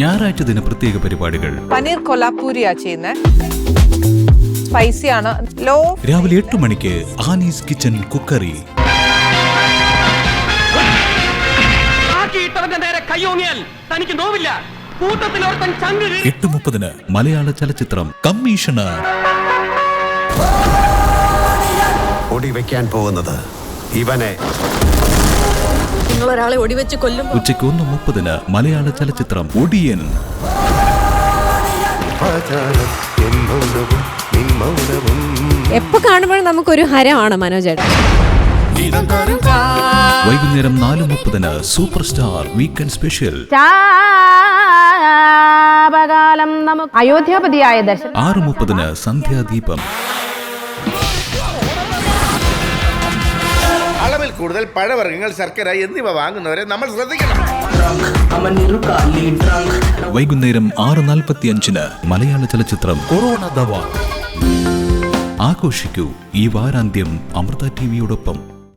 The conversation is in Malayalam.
ഞായറാഴ്ച ദിന പ്രത്യേക പരിപാടികൾ. പനീർ കൊലാപ്പൂരിയാ ചെയ്യുന്നത് സ്പൈസി ആണ് ലോ രാവിലെ എട്ട് മണിക്ക് ആനീസ് കിച്ചൺ കുക്കറി. തനിക്ക് നോവില്ല. എട്ട് മുപ്പതിന് മലയാള ചലച്ചിത്രം കമ്മീഷണർ. ഒടിവെക്കാൻ പോകുന്നത് ഇവനെ. നിങ്ങൾ ഒരാളെ ഒടിവെച്ച് കൊല്ലുമ്പോൾ ഉച്ചയ്ക്ക് ഒന്ന് മുപ്പതിന് മലയാള ചലച്ചിത്രം ഒടിയൻ. എപ്പോ കാണുമ്പോഴും നമുക്കൊരു ഹരമാണ് മനോജേട്ടൻ വൈകുന്നേരം നാല് മുപ്പതിന് സൂപ്പർ സ്റ്റാർ വീക്കെൻഡ് സ്പെഷ്യൽ. അയോധ്യാപതിയായ ദർശനം. ആറ് മുപ്പതിന് സന്ധ്യാദീപം. കൂടുതൽ പഴവർഗങ്ങൾ ശർക്കര എന്നിവ വാങ്ങുന്നവരെ നമ്മൾ ശ്രദ്ധിക്കണം. വൈകുന്നേരം ആറ് നാൽപ്പത്തി അഞ്ചിന് മലയാള ചലച്ചിത്രം കൊറോണ ദവാ. ആഘോഷിക്കൂ ഈ വാരാന്ത്യം അമൃത ടിവിയോടൊപ്പം